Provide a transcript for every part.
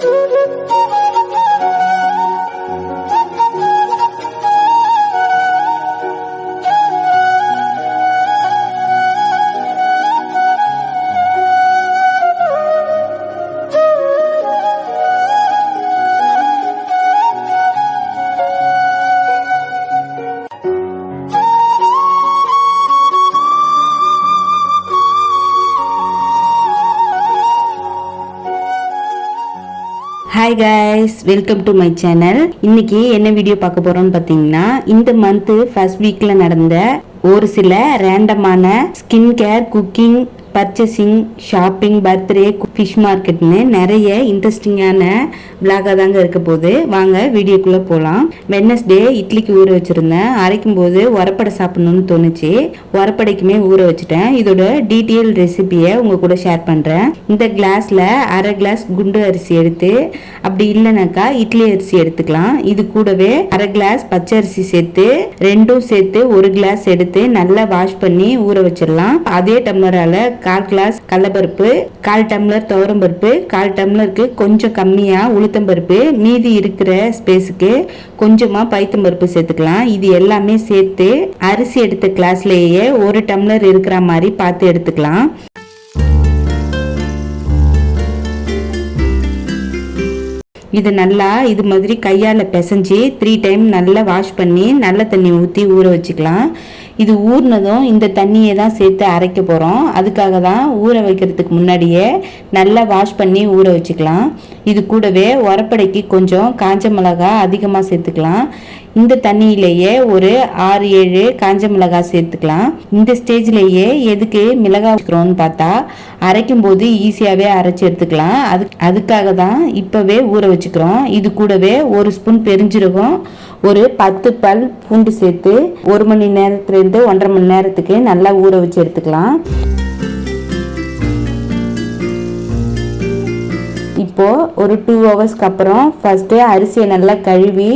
oh you. Hi guys welcome to my channel இன்னைக்கு என்ன video பார்க்க போறோம்னு பார்த்தீங்கன்னா இந்த மந்த் ஃபர்ஸ்ட் வீக்ல நடந்த ஒரு சில ரேண்டமான skin care cooking purchasing shopping birthday fish மார்க்கெட்னு நிறைய இன்ட்ரெஸ்டிங்கான விளாகாக தாங்க இருக்க போது வாங்க வீடியோக்குள்ளே போகலாம் வெட்னஸ்டே இட்லிக்கு ஊற வச்சுருந்தேன். அரைக்கும் போது உரப்படை சாப்பிட்ணுன்னு தோணுச்சு. உரப்படைக்குமே ஊற வச்சுட்டேன். இதோட டீட்டெயில் ரெசிபியை உங்கள் கூட ஷேர் பண்ணுறேன் இந்த கிளாஸில் அரை கிளாஸ் குண்டு அரிசி எடுத்து அப்படி இல்லைனாக்கா இட்லி அரிசி எடுத்துக்கலாம். இது கூடவே அரை கிளாஸ் பச்சை அரிசி சேர்த்து ரெண்டும் சேர்த்து ஒரு கிளாஸ் எடுத்து நல்லா வாஷ் பண்ணி ஊற வச்சிடலாம். அதே டம்ளரால் கால் கிளாஸ் கடலப்பருப்பு கால் டம்ளர் துவரம்பருப்பு கால் டம்ளருக்கு கொஞ்சம் கம்மியாக உளுத்தம்பருப்பு மீதி இருக்கிற ஸ்பேஸுக்கு கொஞ்சமாக பைத்தம்பருப்பு சேர்த்துக்கலாம். இது எல்லாமே சேர்த்து அரிசி எடுத்த கிளாஸ்லேயே ஒரு டம்ளர் இருக்கிற மாதிரி பார்த்து எடுத்துக்கலாம். இது நல்லா இது மாதிரி கையால் பிசைஞ்சு த்ரீ டைம் நல்லா வாஷ் பண்ணி நல்ல தண்ணி ஊற்றி ஊற வச்சுக்கலாம். இது ஊறினதும் இந்த தண்ணியை தான் சேர்த்து அரைக்க போகிறோம் அதுக்காக தான் ஊற வைக்கிறதுக்கு முன்னாடியே நல்லா வாஷ் பண்ணி ஊற வச்சுக்கலாம். இது கூடவே உரப்படைக்கு கொஞ்சம் காஞ்ச மிளகா அதிகமாக சேர்த்துக்கலாம். இந்த தண்ணியிலேயே ஒரு ஆறு ஏழு காஞ்ச மிளகாய் சேர்த்துக்கலாம். இந்த ஸ்டேஜ்லேயே எதுக்கு மிளகாய் வைக்கிறோம்னு பார்த்தா அரைக்கும் போது ஈஸியாகவே அரைச்சி எடுத்துக்கலாம். அது அதுக்காக தான் இப்போவே ஊற வச்சுக்கிறோம். இது கூடவே ஒரு ஸ்பூன் பெருஞ்சீரகம் ஒரு பத்து பல் பூண்டு சேர்த்து ஒரு மணி நேரத்துலேருந்து ஒன்றரை மணி நேரத்துக்கு நல்லா ஊற வச்சு எடுத்துக்கலாம். இப்போது ஒரு டூ ஹவர்ஸ்க்கு அப்புறம் ஃபஸ்ட்டு அரிசியை நல்லா கழுவி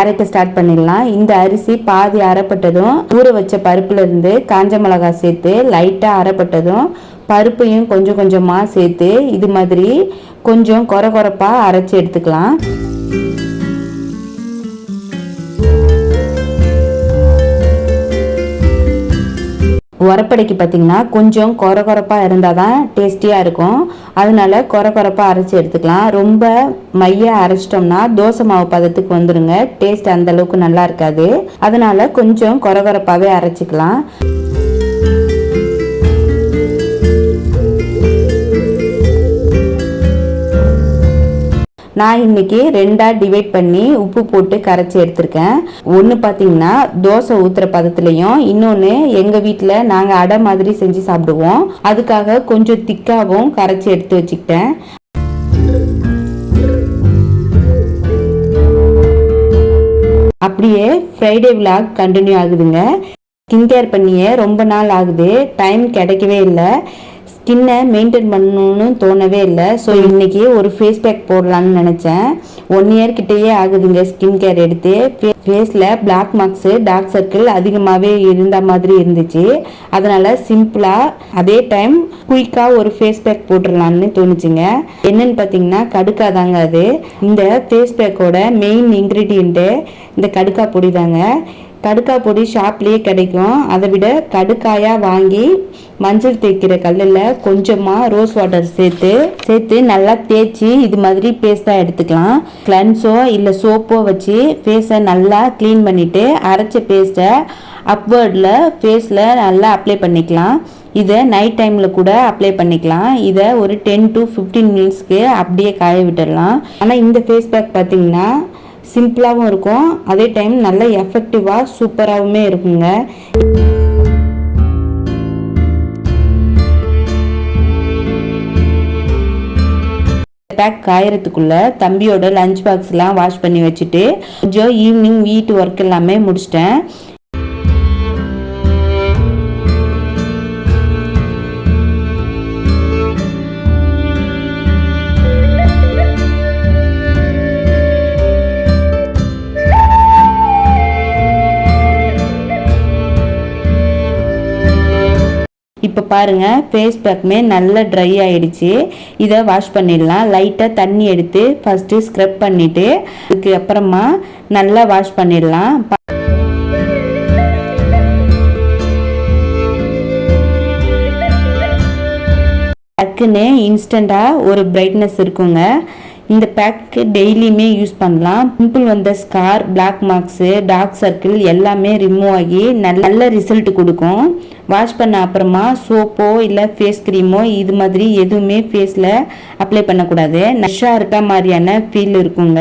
அரைக்க ஸ்டார்ட் பண்ணிடலாம். இந்த அரிசி பாதி அரைப்பட்டதும் ஊற வச்ச பருப்புலேருந்து காஞ்ச மிளகாய் சேர்த்து லைட்டாக அரைப்பட்டதும் பருப்பையும் கொஞ்சம் கொஞ்சமாக சேர்த்து இது மாதிரி கொஞ்சம் கொர கொரப்பாக அரைச்சி எடுத்துக்கலாம். உரப்படைக்கு பார்த்தீங்கன்னா கொஞ்சம் கொர கொரப்பாக இருந்தால் தான் டேஸ்டியாக இருக்கும். அதனால கொர கொரப்பாக அரைச்சி எடுத்துக்கலாம். ரொம்ப மைய அரைச்சிட்டோம்னா தோசை மாவு பதத்துக்கு வந்துடுங்க டேஸ்ட் அந்த அளவுக்கு நல்லா இருக்காது. அதனால கொஞ்சம் கொர கொரப்பாகவே அரைச்சிக்கலாம். நான் இன்னைக்கு ரெண்டாக டிவைட் பண்ணி உப்பு போட்டு கரைச்சி எடுத்திருக்கேன். ஒன்று பார்த்தீங்கன்னா தோசை ஊற்றுற பதத்துலையும் இன்னொன்று எங்கள் வீட்டில் நாங்கள் அடை மாதிரி செஞ்சு சாப்பிடுவோம். அதுக்காக கொஞ்சம் திக்காகவும் கரைச்சி எடுத்து வச்சுக்கிட்டேன். அப்படியே ஃப்ரைடே விலாக் கண்டினியூ ஆகுதுங்க. ஸ்கின் கேர் பண்ணியே ரொம்ப நாள் ஆகுது. டைம் கிடைக்கவே இல்லை. ஸ்கின்னை மெயின்டைன் பண்ணணும்னு தோணவே இல்லை. ஸோ இன்னைக்கு ஒரு ஃபேஸ் பேக் போடலான்னு நினச்சேன். ஒன் இயர் கிட்டேயே ஆகுதுங்க ஸ்கின் கேர் எடுத்து. ஃபேஸில் பிளாக் மார்க்ஸு டார்க் சர்க்கிள் அதிகமாகவே இருந்த மாதிரி இருந்துச்சு. அதனால் சிம்பிளாக அதே டைம் குயிக்காக ஒரு ஃபேஸ் பேக் போட்டுடலான்னு தோணுச்சுங்க. என்னன்னு பார்த்தீங்கன்னா கடுக்கா தாங்க அது. இந்த ஃபேஸ் பேக்கோட மெயின் இன்க்ரீடியண்ட்டு இந்த கடுக்கா பொடி தாங்க. கடுக்கா பொடி ஷாப்லேயே கிடைக்கும். அதை விட கடுக்காயாக வாங்கி மஞ்சள் தேய்க்கிற கல்லில் கொஞ்சமாக ரோஸ் வாட்டர் சேர்த்து சேர்த்து நல்லா தேய்ச்சி இது மாதிரி பேஸ்ட்டாக எடுத்துக்கலாம். கிளன்ஸோ இல்லை சோப்போ வச்சு ஃபேஸை நல்லா க்ளீன் பண்ணிவிட்டு அரைச்ச பேஸ்ட்டை அப்வேர்டில் ஃபேஸில் நல்லா அப்ளை பண்ணிக்கலாம். இதை நைட் டைமில் கூட அப்ளை பண்ணிக்கலாம். இதை ஒரு டென் டு ஃபிஃப்டீன் மினிட்ஸ்க்கு அப்படியே காய விட்டுடலாம். ஆனால் இந்த ஃபேஸ் பேக் பார்த்திங்கன்னா சிம்பிளாகவும் இருக்கும். அதே டைம் நல்ல எஃபெக்டிவாக சூப்பராகவுமே இருக்குங்க. பேக் காயறதுக்குள்ளே தம்பியோட லஞ்ச் பாக்ஸ்லாம் வாஷ் பண்ணி வச்சுட்டு கொஞ்சம் ஈவினிங் வீட்டு ஒர்க் எல்லாமே முடிச்சிட்டேன். இப்போ பாருங்கள் ஃபேஸ் பேக்குமே நல்லா ட்ரை ஆகிடுச்சு இதை வாஷ் பண்ணிடலாம். லைட்டாக தண்ணி எடுத்து ஃபஸ்ட்டு ஸ்க்ரப் பண்ணிவிட்டு அதுக்கு அப்புறமா நல்லா வாஷ் பண்ணிடலாம். டக்குன்னு இன்ஸ்டண்ட்டாக ஒரு பிரைட்னஸ் இருக்குங்க. இந்த பேக்கு டெய்லியுமே யூஸ் பண்ணலாம். பிம்பிள் வந்த scar black marks dark circle எல்லாமே ரிமூவ் ஆகி நல்ல நல்ல ரிசல்ட் கொடுக்கும். வாஷ் பண்ண அப்புறமா சோப்போ இல்லை ஃபேஸ் க்ரீமோ இது மாதிரி எதுவுமே ஃபேஸில் அப்ளை பண்ணக்கூடாது. நஷ்ஷாக இருக்க மாதிரியான ஃபீல் இருக்குங்க.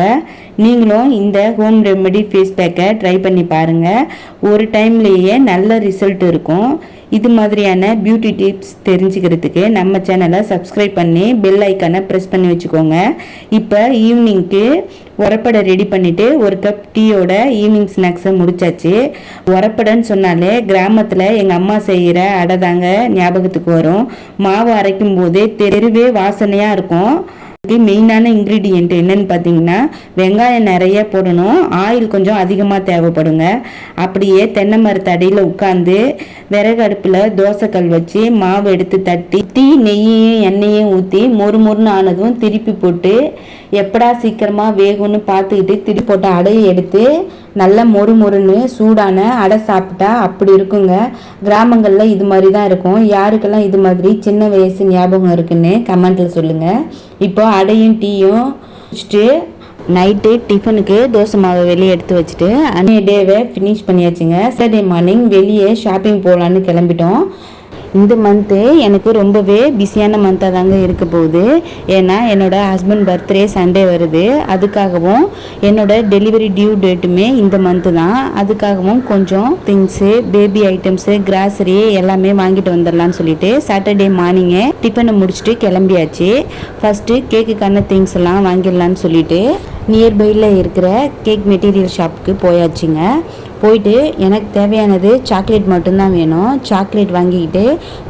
நீங்களும் இந்த ஹோம் ரெமெடி ஃபேஸ் பேக்கை ட்ரை பண்ணி பாருங்கள் ஒரு டைம்லேயே நல்ல ரிசல்ட் இருக்கும். இது மாதிரியான பியூட்டி டிப்ஸ் தெரிஞ்சுக்கிறதுக்கு நம்ம சேனலை சப்ஸ்கிரைப் பண்ணி பெல் ஐக்கானை ப்ரெஸ் பண்ணி வச்சுக்கோங்க. இப்போ ஈவினிங்க்கு உரப்படை ரெடி பண்ணிவிட்டு ஒரு கப் டீயோட ஈவினிங் ஸ்நாக்ஸை முடிச்சாச்சு. உரப்படைன்னு சொன்னாலே கிராமத்தில் எங்கள் அம்மா செய்கிற அடை தாங்க ஞாபகத்துக்கு வரும். மாவு அரைக்கும் போதே தெருவே வாசனையாக இருக்கும். இதுக்கு மெயினான இன்க்ரீடியன்ட் என்னன்னு பார்த்தீங்கன்னா வெங்காயம் நிறைய போடணும். ஆயில் கொஞ்சம் அதிகமாக தேவைப்படுங்க. அப்படியே தென்னை மரத்து அடியில் உட்காந்து விறகு அடுப்பில் தோசைக்கல் வச்சு மாவு எடுத்து தட்டி தீ நெய்யையும் எண்ணெயையும் ஊற்றி மொறு மொறுன்னு ஆனதும் திருப்பி போட்டு எப்படா சீக்கிரமாக வேகும்னு பார்த்துக்கிட்டு திருப்பி போட்ட அடையை எடுத்து நல்லா மொறு மொறுன்னு சூடான அடை சாப்பிட்டா அப்படி இருக்குங்க. கிராமங்களில் இது மாதிரி தான் இருக்கும். யாருக்கெல்லாம் இது மாதிரி சின்ன வயசு ஞாபகம் இருக்குன்னு கமெண்ட்டில் சொல்லுங்கள் இப்போ அடையும் டீயும் வச்சுட்டு நைட்டு டிஃபனுக்கு தோசை மாவை வெளியே எடுத்து வச்சுட்டு அன்னைய டேவை ஃபினிஷ் பண்ணியாச்சுங்க. சாட்டர்டே மார்னிங் வெளியே ஷாப்பிங் போகலான்னு கிளம்பிட்டோம். இந்த மந்த்து எனக்கு ரொம்பவே பிஸியான மந்த்தாக தாங்க இருக்க போகுது. ஏன்னா என்னோடய ஹஸ்பண்ட் பர்த்டே சண்டே வருது. அதுக்காகவும் என்னோட டெலிவரி டியூ டேட்டுமே இந்த மந்த்து தான். அதுக்காகவும் கொஞ்சம் திங்ஸு பேபி ஐட்டம்ஸு கிராசரி எல்லாமே வாங்கிட்டு வந்துடலான்னு சொல்லிட்டு சாட்டர்டே மார்னிங்கே டிஃபனை முடிச்சுட்டு கிளம்பியாச்சு. ஃபஸ்ட்டு கேக்குக்கான திங்ஸ் எல்லாம் வாங்கிடலான்னு சொல்லிட்டு நியர்பையில் இருக்கிற கேக் மெட்டீரியல் ஷாப்புக்கு போயாச்சுங்க. போயிட்டு எனக்கு தேவையானது சாக்லேட் மட்டும்தான் வேணும். சாக்லேட் வாங்கிக்கிட்டு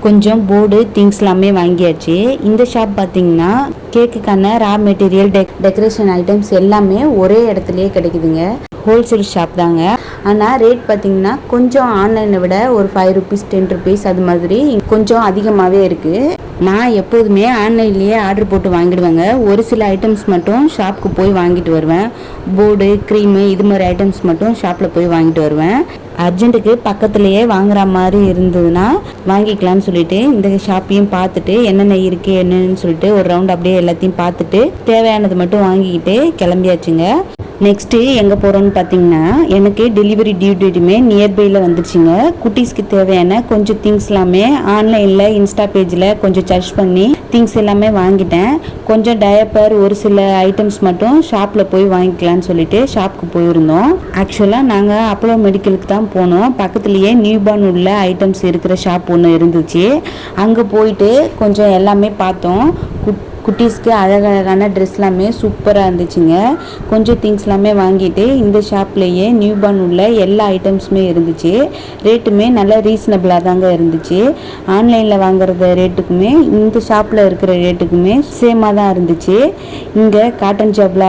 கொஞ்சம் போர்டு திங்ஸ் எல்லாமே வாங்கியாச்சு. இந்த ஷாப் பார்த்தீங்கன்னா கேக்குக்கான raw material deck decoration items எல்லாமே ஒரே இடத்துலையே கிடைக்குதுங்க. ஹோல்சேல் ஷாப் தாங்க. ஆனால் ரேட் பார்த்தீங்கன்னா கொஞ்சம் ஆன்லைனை விட ஒரு ஃபைவ் ருபீஸ் டென் ருபீஸ் அது மாதிரி கொஞ்சம் அதிகமாகவே இருக்குது நான் எப்போதுமே ஆன்லைன்லேயே ஆர்டர் போட்டு வாங்கிடுவேங்க. ஒரு சில ஐட்டம்ஸ் மட்டும் ஷாப்புக்கு போய் வாங்கிட்டு வருவேன். போர்டு க்ரீமு இது மாதிரி ஐட்டம்ஸ் மட்டும் ஷாப்பில் போய் வாங்கிட்டு வருவேன். அர்ஜென்ட்டுக்கு பக்கத்துலேயே வாங்குற மாதிரி இருந்ததுன்னா வாங்கிக்கலாம்னு சொல்லிட்டு இந்த ஷாப்பையும் பார்த்துட்டு என்னென்ன இருக்குது என்னன்னு சொல்லிட்டு ஒரு ரவுண்ட் அப்படியே எல்லாத்தையும் பார்த்துட்டு தேவையானது மட்டும் வாங்கிக்கிட்டு கிளம்பியாச்சுங்க. நெக்ஸ்ட்டு எங்கே போகிறோன்னு பார்த்தீங்கன்னா எனக்கு டெலிவரி டியூ டேட்டுமே நியர்பையில் வந்துடுச்சுங்க குட்டீஸ்க்கு தேவையான கொஞ்சம் திங்ஸ் எல்லாமே ஆன்லைனில் இன்ஸ்டா பேஜில் கொஞ்சம் சர்ச் பண்ணி திங்ஸ் எல்லாமே வாங்கிட்டேன். கொஞ்சம் டயப்பர் ஒரு சில ஐட்டம்ஸ் மட்டும் ஷாப்பில் போய் வாங்கிக்கலாம்னு சொல்லிட்டு ஷாப்புக்கு போயிருந்தோம். ஆக்சுவலாக நாங்கள் அப்போலோ மெடிக்கலுக்கு தான் போனோம். பக்கத்துலேயே நியூபார்ன் உள்ள ஐட்டம்ஸ் இருக்கிற ஷாப் ஒன்று இருந்துச்சு. அங்கே போயிட்டு கொஞ்சம் எல்லாமே பார்த்தோம். குட் குட்டீஸ்க்கு அழகழகான ட்ரெஸ் எல்லாமே சூப்பராக இருந்துச்சுங்க. கொஞ்சம் திங்ஸ் எல்லாமே வாங்கிட்டு இந்த ஷாப்லேயே நியூ பார்ன் உள்ள எல்லா ஐட்டம்ஸுமே இருந்துச்சு. ரேட்டுமே நல்லா ரீசனபிளாக தாங்க இருந்துச்சு. ஆன்லைனில் வாங்குற ரேட்டுக்குமே இந்த ஷாப்பில் இருக்கிற ரேட்டுக்குமே சேமாக தான் இருந்துச்சு. இங்கே காட்டன் ஜாப்பில்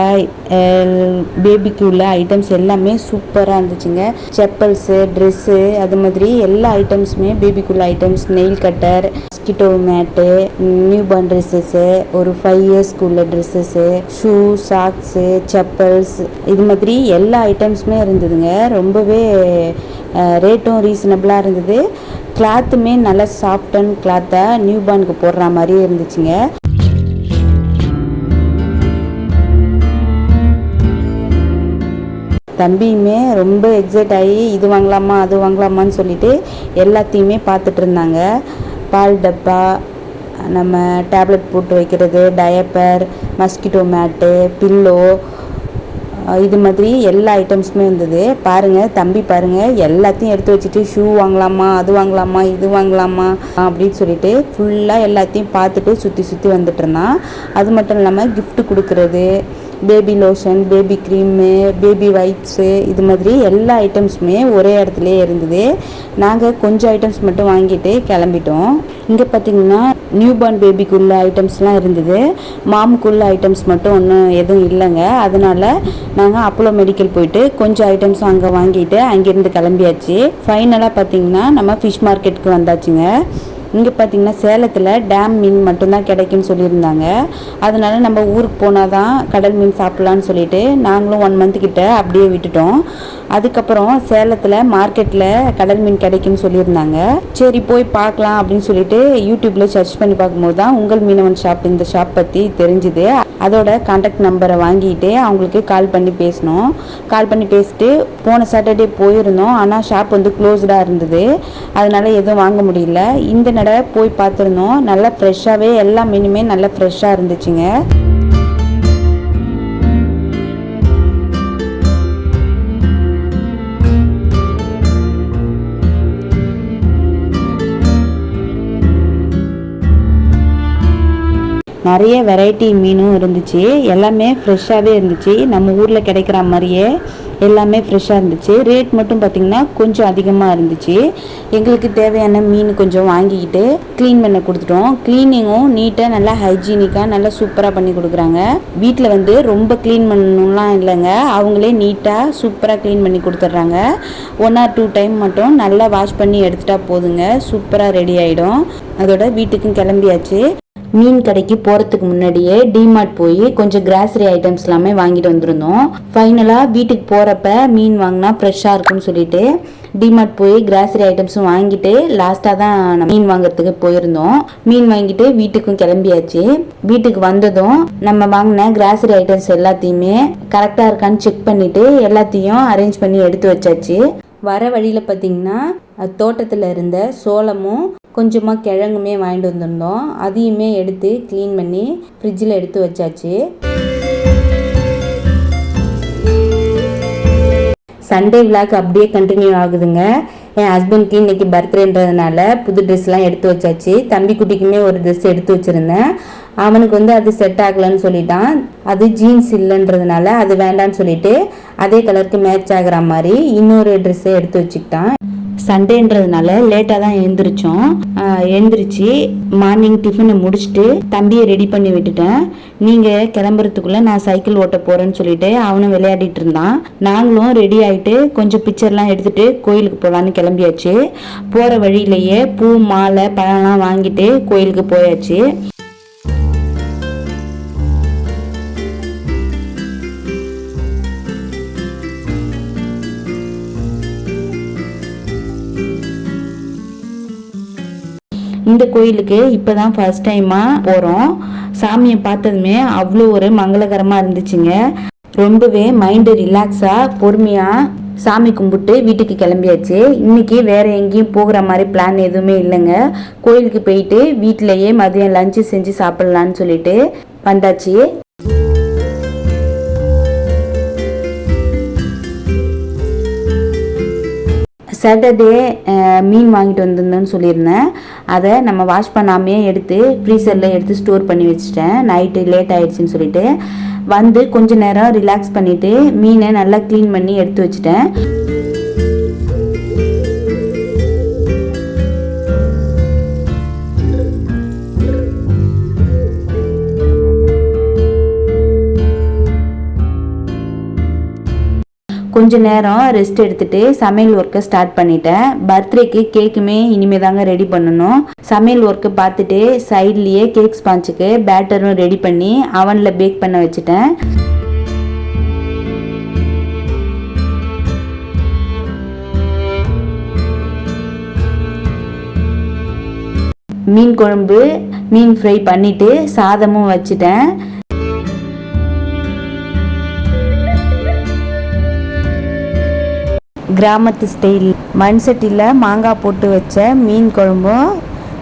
பேபிக்கு உள்ள ஐட்டம்ஸ் எல்லாமே சூப்பராக இருந்துச்சுங்க. செப்பல்ஸு ட்ரெஸ்ஸு அது மாதிரி எல்லா ஐட்டம்ஸுமே பேபிக்குள்ள items nail cutter mosquito mat newborn dresses ஒரு ஃபைவ் இயர்ஸ்க்குள்ள ட்ரெஸ்ஸஸ்ஸு ஷூ சாக்ஸு செப்பல்ஸ் இது மாதிரி எல்லா ஐட்டம்ஸுமே இருந்ததுங்க. ரொம்பவே ரேட்டும் ரீசனபிளாக இருந்தது. கிளாத்துமே நல்லா சாஃப்ட் அண்ட் கிளாத்தாக நியூ பார்னுக்கு போடுற மாதிரியே இருந்துச்சுங்க. தம்பியுமே ரொம்ப எக்ஸைட் ஆகி இது வாங்கலாமா அது வாங்கலாமான்னு சொல்லிட்டு எல்லாத்தையுமே பார்த்துட்டு இருந்தாங்க. பால் டப்பா நம்ம டேப்லெட் போட்டு வைக்கிறது டயப்பர் மஸ்கிட்டோ மேட்டு பில்லோ இது மாதிரி எல்லா ஐட்டம்ஸுமே இருந்தது. பாருங்கள் தம்பி பாருங்கள் எல்லாத்தையும் எடுத்து வச்சுட்டு ஷூ வாங்கலாமா அது வாங்கலாமா இது வாங்கலாமா அப்படின்னு சொல்லிட்டு ஃபுல்லாக எல்லாத்தையும் பார்த்துட்டு சுற்றி சுற்றி வந்துட்டு இருந்தான். அது மட்டும் இல்லாமல் கிஃப்ட்டு கொடுக்கறது baby lotion baby cream baby wipes இது மாதிரி எல்லா ஐட்டம்ஸுமே ஒரே இடத்துலயே இருந்தது. நாங்கள் கொஞ்சம் ஐட்டம்ஸ் மட்டும் வாங்கிட்டு கிளம்பிட்டோம். இங்கே பார்த்தீங்கன்னா நியூ பார்ன் பேபிக்குள்ள ஐட்டம்ஸ்லாம் இருந்தது. மாமுக்கு உள்ள ஐட்டம்ஸ் மட்டும் ஒன்றும் எதுவும் இல்லைங்க. அதனால் நாங்கள் அப்போலோ மெடிக்கல் போயிட்டு கொஞ்சம் ஐட்டம்ஸும் அங்கே வாங்கிட்டு அங்கேருந்து கிளம்பியாச்சு. ஃபைனலாக பார்த்தீங்கன்னா நம்ம ஃபிஷ் மார்க்கெட்டுக்கு வந்தாச்சுங்க. இங்கே பார்த்தீங்கன்னா சேலத்தில் டேம் மீன் மட்டும்தான் கிடைக்கும்னு சொல்லியிருந்தாங்க. அதனால நம்ம ஊருக்கு போனால் தான் கடல் மீன் சாப்பிட்லான்னு சொல்லிட்டு நாங்களும் ஒன் மந்த் கிட்ட அப்படியே விட்டுட்டோம். அதுக்கப்புறம் சேலத்தில் மார்க்கெட்டில் கடல் மீன் கிடைக்குன்னு சொல்லியிருந்தாங்க. சரி போய் பார்க்கலாம் அப்படின்னு சொல்லிட்டு யூடியூப்பில் சர்ச் பண்ணி பார்க்கும்போது தான் உங்கள் மீனவன் ஷாப் இந்த ஷாப் பற்றி தெரிஞ்சுது. அதோட கான்டாக்ட் நம்பரை வாங்கிட்டு அவங்களுக்கு கால் பண்ணி பேசினோம். கால் பண்ணி பேசிட்டு போன சாட்டர்டே போயிருந்தோம். ஆனால் ஷாப் வந்து க்ளோஸ்டாக இருந்தது. அதனால் எதுவும் வாங்க முடியல. இந்த கடை போய் பார்த்துருந்தோம். நல்லா ஃப்ரெஷ்ஷாகவே எல்லா மீனுமே நல்லா ஃப்ரெஷ்ஷாக இருந்துச்சுங்க. நிறைய வெரைட்டி மீனும் இருந்துச்சு. எல்லாமே ஃப்ரெஷ்ஷாகவே இருந்துச்சு. நம்ம ஊரில் கிடைக்கிற மாதிரியே எல்லாமே ஃப்ரெஷ்ஷாக இருந்துச்சு. ரேட் மட்டும் பார்த்திங்கன்னா கொஞ்சம் அதிகமாக இருந்துச்சு. எங்களுக்கு தேவையான மீன் கொஞ்சம் வாங்கிக்கிட்டு க்ளீன் பண்ண கொடுத்துட்டோம். க்ளீனிங்கும் நீட்டாக நல்லா ஹைஜீனிக்காக நல்லா சூப்பராக பண்ணி கொடுக்குறாங்க. வீட்டில் வந்து ரொம்ப க்ளீன் பண்ணணும்லாம் இல்லைங்க. அவங்களே நீட்டாக சூப்பராக க்ளீன் பண்ணி கொடுத்துட்றாங்க. ஒன் ஆர் டூ டைம் மட்டும் நல்லா வாஷ் பண்ணி எடுத்துட்டா போதுங்க. சூப்பராக ரெடி ஆகிடும் அதோட வீட்டுக்கும் கிளம்பியாச்சு. மீன் கடைக்கு போகிறதுக்கு முன்னாடியே டிமார்ட் போய் கொஞ்சம் கிராசரி ஐட்டம்ஸ் எல்லாமே வாங்கிட்டு வந்திருந்தோம். ஃபைனலாக வீட்டுக்கு போகிறப்ப மீன் வாங்கினா ஃப்ரெஷ்ஷாக இருக்கும்னு சொல்லிட்டு டிமார்ட் போய் கிராசரி ஐட்டம்ஸும் வாங்கிட்டு லாஸ்ட்டாக தான் மீன் வாங்குறதுக்கு போயிருந்தோம். மீன் வாங்கிட்டு வீட்டுக்கும் கிளம்பியாச்சு. வீட்டுக்கு வந்ததும் நம்ம வாங்கின கிராசரி ஐட்டம்ஸ் எல்லாத்தையுமே கரெக்டாக இருக்கான்னு செக் பண்ணிவிட்டு எல்லாத்தையும் அரேஞ்ச் பண்ணி எடுத்து வச்சாச்சு. வர வழியில் பார்த்தீங்கன்னா தோட்டத்தில் இருந்த சோளமும் கொஞ்சமாக கிழங்குமே வாங்கிட்டு வந்திருந்தோம். அதையுமே எடுத்து க்ளீன் பண்ணி ஃப்ரிட்ஜில் எடுத்து வச்சாச்சு. சண்டே விழாக்கு அப்படியே கண்டினியூ ஆகுதுங்க. என் ஹஸ்பண்ட்க்கு இன்னைக்கு பர்த்டேன்றதுனால புது ட்ரெஸ்லாம் எடுத்து வச்சாச்சு. தம்பி குட்டிக்குமே ஒரு ட்ரெஸ் எடுத்து வச்சுருந்தேன். அவனுக்கு வந்து அது செட் ஆகலைன்னு சொல்லிட்டான். அது ஜீன்ஸ் இல்லைன்றதுனால அது வேண்டான்னு சொல்லிட்டு அதே கலருக்கு மேட்ச் ஆகிற மாதிரி இன்னொரு ட்ரெஸ்ஸை எடுத்து வச்சுக்கிட்டான். சண்டேன்றதுனால லேட்டாக தான் எழுந்திரிச்சோம். எழுந்திரிச்சு மார்னிங் டிஃபனை முடிச்சுட்டு தம்பியை ரெடி பண்ணி விட்டுட்டேன். நீங்கள் கிளம்புறதுக்குள்ளே நான் சைக்கிள் ஓட்ட போகிறேன்னு சொல்லிட்டு அவனும் விளையாடிட்டு இருந்தான். நாங்களும் ரெடி ஆகிட்டு கொஞ்சம் பிக்சர்லாம் எடுத்துகிட்டு கோயிலுக்கு போகலான்னு கிளம்பியாச்சு. போகிற வழியிலேயே பூ மாலை பழம்லாம் வாங்கிட்டு கோயிலுக்கு போயாச்சு. இந்த கோயிலுக்கு இப்போ தான் ஃபர்ஸ்ட் டைமாக போகிறோம் சாமியை பார்த்ததுமே அவ்வளோ ஒரு மங்களகரமாக இருந்துச்சுங்க. ரொம்பவே மைண்டு ரிலாக்ஸாக பொறுமையாக சாமி கும்பிட்டு வீட்டுக்கு கிளம்பியாச்சு. இன்னைக்கு வேற எங்கேயும் போகிற மாதிரி பிளான் எதுவுமே இல்லைங்க. கோயிலுக்கு போயிட்டு வீட்டிலையே மதியம் லஞ்சு செஞ்சு சாப்பிட்லான்னு சொல்லிட்டு வந்தாச்சு. சாட்டர்டே மீன் வாங்கிட்டு வந்திருந்தோன்னு சொல்லியிருந்தேன். அதை நம்ம வாஷ் பண்ணாமே எடுத்து ஃப்ரீசரில் எடுத்து ஸ்டோர் பண்ணி வச்சுட்டேன். நைட்டு லேட் ஆயிடுச்சுன்னு சொல்லிட்டு. வந்து கொஞ்ச நேரம் ரிலாக்ஸ் பண்ணிவிட்டு மீனை நல்லா க்ளீன் பண்ணி எடுத்து வச்சுட்டேன். கொஞ்ச நேரம் ரெஸ்ட் எடுத்துட்டு சமையல் ஒர்க்கை ஸ்டார்ட் பண்ணிட்டேன். பர்த்டேக்கு கேக்குமே இனிமே தாங்க ரெடி பண்ணணும். சமையல் ஒர்க்கு பார்த்துட்டு சைட்லேயே கேக் ஸ்பாஞ்சுக்கு பேட்டரும் ரெடி பண்ணி அவனில் பேக் பண்ண வச்சுட்டேன். மீன் குழம்பு மீன் ஃப்ரை பண்ணிவிட்டு சாதமும் வச்சுட்டேன். கிராமத்து ஸ்டைல் மண் சட்டியில் மாங்காய் போட்டு வச்ச மீன் குழம்பும்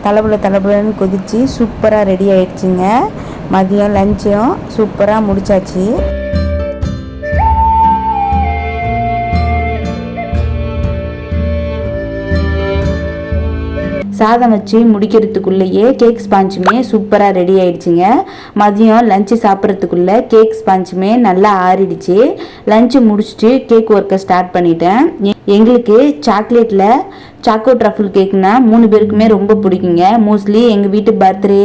தலபுல தலைப்புலன்னு கொதித்து சூப்பராக ரெடி ஆயிடுச்சுங்க. மதியம் லஞ்சும் சூப்பராக முடிச்சாச்சு. சாதம் வச்சு முடிக்கிறதுக்குள்ளேயே கேக் ஸ்பாஞ்சுமே சூப்பராக ரெடி ஆயிடுச்சுங்க. மதியம் லஞ்சு சாப்பிட்றதுக்குள்ளே கேக் ஸ்பாஞ்சுமே நல்லா ஆறிடுச்சு. லஞ்சு முடிச்சுட்டு கேக் ஒர்க்கை ஸ்டார்ட் பண்ணிட்டேன். எங்களுக்கு சாக்லேட்டில் சாக்கோ ட்ரஃபிள் கேக்னா மூணு பேருக்குமே ரொம்ப பிடிக்குங்க. மோஸ்ட்லி எங்கள் வீட்டு பர்த்டே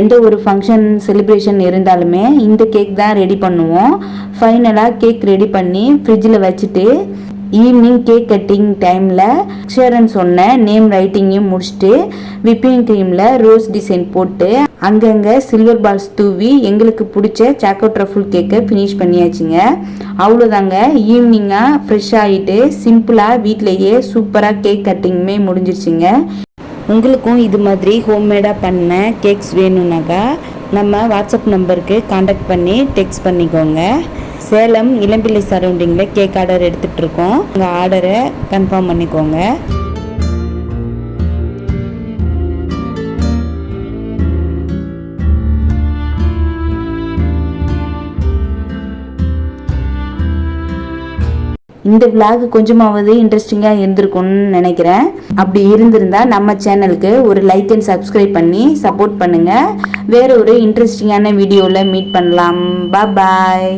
எந்த ஒரு ஃபங்க்ஷன் செலிப்ரேஷன் இருந்தாலுமே இந்த கேக் தான் ரெடி பண்ணுவோம். ஃபைனலாக கேக் ரெடி பண்ணி ஃப்ரிட்ஜில் வச்சுட்டு ஈவினிங் கேக் கட்டிங் டைமில் அக்ஷரன் சொன்ன நேம் ரைட்டிங்கையும் முடிச்சுட்டு விப்பிங் க்ரீமில் ரோஸ் டிசைன் போட்டு அங்கங்கே சில்வர் பால்ஸ் தூவி எங்களுக்கு பிடிச்ச சாக்கோ ட்ரஃபுல் கேக்கை ஃபினிஷ் பண்ணியாச்சுங்க. அவ்வளோதாங்க ஈவினிங்காக ஃப்ரெஷ் ஆகிட்டு சிம்பிளாக வீட்டிலையே சூப்பராக கேக் கட்டிங்குமே முடிஞ்சிருச்சுங்க. உங்களுக்கும் இது மாதிரி ஹோம்மேடாக பண்ண கேக்ஸ் வேணும்னாக்கா நம்ம வாட்ஸ்அப் நம்பருக்கு காண்டாக்ட் பண்ணி டெக்ஸ்ட் பண்ணிக்கோங்க. சேலம் இளம்பிள்ளை சரௌண்டிங்கில் கேக் ஆர்டர் எடுத்துகிட்டு இருக்கோம் உங்கள் ஆர்டரை கன்ஃபார்ம் பண்ணிக்கோங்க. இந்த விலாக் கொஞ்சமாவது இன்ட்ரெஸ்டிங்காக இருந்திருக்கும்னு நினைக்கிறேன். அப்படி இருந்திருந்தா நம்ம சேனலுக்கு ஒரு லைக் அண்ட் சப்ஸ்கிரைப் பண்ணி சப்போர்ட் பண்ணுங்கள் வேற ஒரு இன்ட்ரெஸ்டிங்கான வீடியோவில் மீட் பண்ணலாம். பாய்